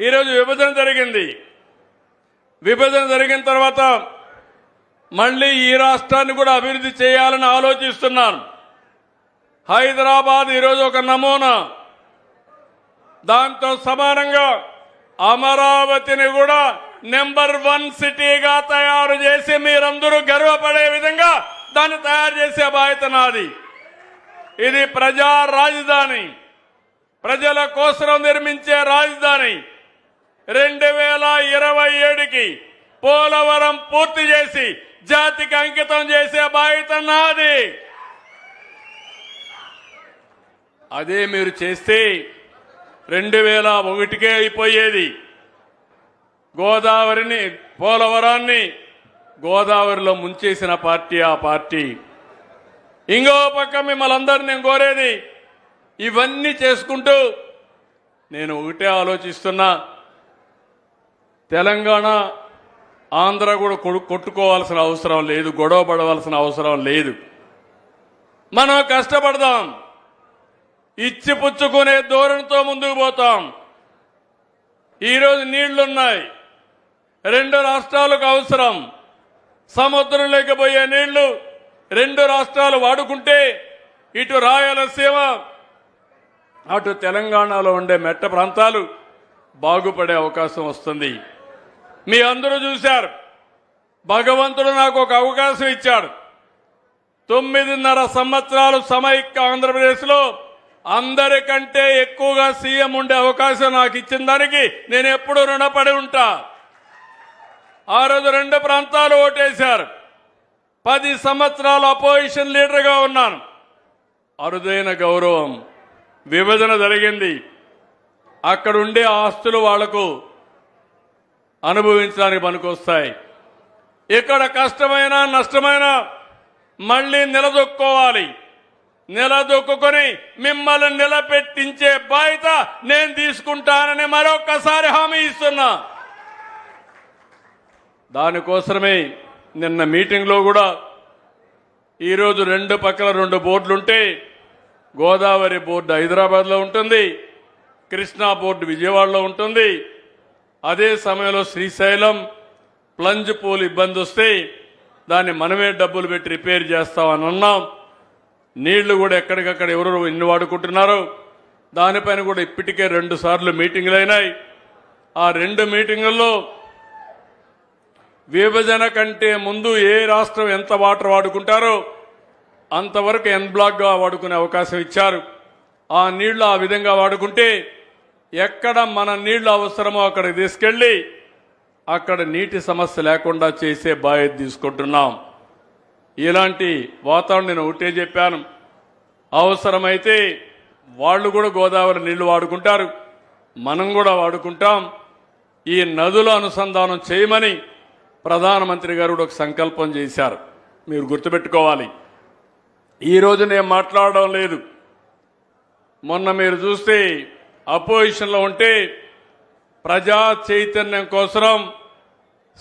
ఈరోజు విభజన జరిగింది. విభజన జరిగిన తర్వాత మళ్ళీ ఈ రాష్ట్రాన్ని కూడా అభివృద్ధి చేయాలని ఆలోచిస్తున్నాను. హైదరాబాద్ ఈరోజు ఒక నమూనా. దాంతో సమానంగా అమరావతిని కూడా నెంబర్ వన్ సిటీగా తయారు చేసి మీరందరూ గర్వపడే విధంగా దాన్ని తయారు చేసే బాధ్యత నాది. ఇది ప్రజా రాజధాని. ప్రజల కోసం నిర్మించే రాజధాని. రెండు వేల ఇరవై ఏడుకి పోలవరం పూర్తి చేసి జాతికి అంకితం చేసే బాధ్యత నాది. అదే మీరు చేస్తే రెండు వేల ఒకటికే అయిపోయేది. గోదావరిని పోలవరాన్ని గోదావరిలో ముంచేసిన పార్టీ ఆ పార్టీ. ఇంకో పక్క మిమ్మల్ని అందరిని నేను కోరేది ఇవన్నీ చేసుకుంటూ నేను ఒకటే ఆలోచిస్తున్నా. తెలంగాణ ఆంధ్ర కూడా కొట్టుకోవాల్సిన అవసరం లేదు గొడవ పడవలసిన అవసరం లేదు. మనం కష్టపడదాం. ఇచ్చి పుచ్చుకునే ధోరణితో ముందుకు పోతాం. ఈరోజు నీళ్ళున్నాయి. రెండు రాష్ట్రాలకు అవసరం. సముద్రం లేకపోయే నీళ్ళు రెండు రాష్ట్రాలు వాడుకుంటే ఇటు రాయలసీమ అటు తెలంగాణలో ఉండే మెట్ట ప్రాంతాలు బాగుపడే అవకాశం వస్తుంది. మీ అందరూ చూశారు. భగవంతుడు నాకు ఒక అవకాశం ఇచ్చాడు. తొమ్మిదిన్నర సంవత్సరాలు సమైక్య ఆంధ్రప్రదేశ్లో అందరికంటే ఎక్కువగా సీఎం ఉండే అవకాశం నాకు ఇచ్చిన దానికి నేను ఎప్పుడూ రుణపడి ఉంటా. ఆ రోజు రెండు ప్రాంతాలు ఓటేశారు. పది సంవత్సరాలు అపోజిషన్ లీడర్గా ఉన్నాను. అరుదైన గౌరవం. విభజన జరిగింది. అక్కడ ఉండే ఆస్తులు వాళ్ళకు అనుభవించడానికి పనికొస్తాయి. ఇక్కడ కష్టమైన నష్టమైన మళ్ళీ నిలదొక్కోవాలి. నిలదొక్కుని మిమ్మల్ని నిలబెట్టించే బాధ్యత నేను తీసుకుంటానని మరొకసారి హామీ ఇస్తున్నా. దానికోసమే నిన్న మీటింగ్లో కూడా ఈరోజు రెండు పక్కల రెండు బోర్డులుంటే గోదావరి బోర్డు హైదరాబాద్లో ఉంటుంది కృష్ణా బోర్డు విజయవాడలో ఉంటుంది అదే సమయంలో శ్రీశైలం ప్లంజ్ పూల్ ఇబ్బంది వస్తే దాన్ని మనమే డబ్బులు పెట్టి రిపేర్ చేస్తామని అన్నాం. నీళ్ళు కూడా ఎక్కడికక్కడ ఎవరు ఎన్ని వాడుకుంటున్నారో దానిపైన కూడా ఇప్పటికే రెండు సార్లు మీటింగులు అయినాయి. ఆ రెండు మీటింగుల్లో విభజన కంటే ముందు ఏ రాష్ట్రం ఎంత వాటర్ వాడుకుంటారో అంతవరకు ఎన్ బ్లాక్గా వాడుకునే అవకాశం ఇచ్చారు. ఆ నీళ్ళు ఆ విధంగా వాడుకుంటే ఎక్కడ మన నీళ్ళు అవసరమో అక్కడికి తీసుకెళ్ళి అక్కడ నీటి సమస్య లేకుండా చేసే బాధ్యత తీసుకుంటున్నాం. ఇలాంటి వాతావరణం నేను ఒకటే చెప్పాను. అవసరమైతే వాళ్ళు కూడా గోదావరి నీళ్ళు వాడుకుంటారు. మనం కూడా వాడుకుంటాం. ఈ నదుల అనుసంధానం చేయమని ప్రధానమంత్రి గారు కూడా ఒక సంకల్పం చేశారు. మీరు గుర్తుపెట్టుకోవాలి. ఈరోజు నేను మాట్లాడడం లేదు. మొన్న మీరు చూస్తే అపోజిషన్లో ఉంటే ప్రజా చైతన్యం కోసం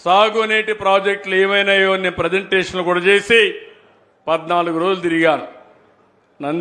సాగునీటి ప్రాజెక్టులు ఏమైనాయో నేను ప్రజెంటేషన్లు కూడా చేసి పద్నాలుగు రోజులు తిరిగాను. నంది